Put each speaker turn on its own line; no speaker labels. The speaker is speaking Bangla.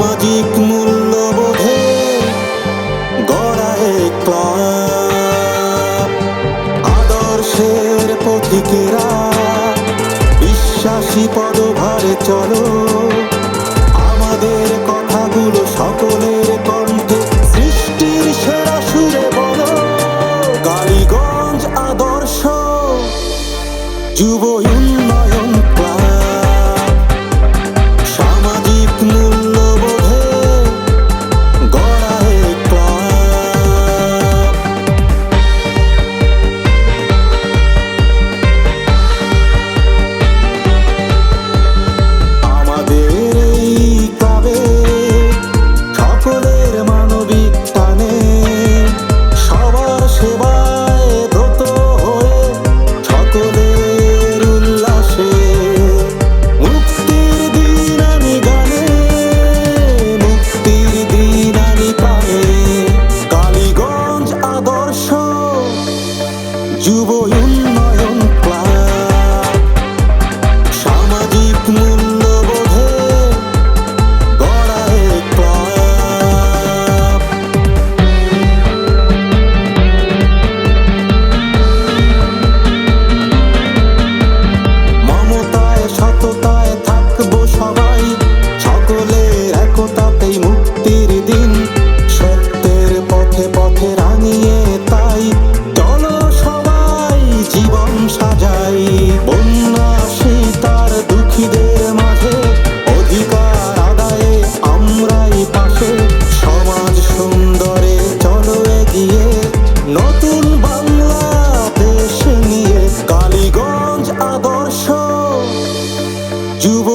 সামাজিক মূল্যবোধে গড়ায় এক ক্লাব। আদর্শের পথিকেরা বিশ্বাসী পদভারে চলো। আমাদের কথাগুলো সকলের কণ্ঠে, সৃষ্টির সেরা সুরে বলো। কালীগঞ্জ আদর্শ, যুব উন্নয়ন unmo স্পর্শ যুব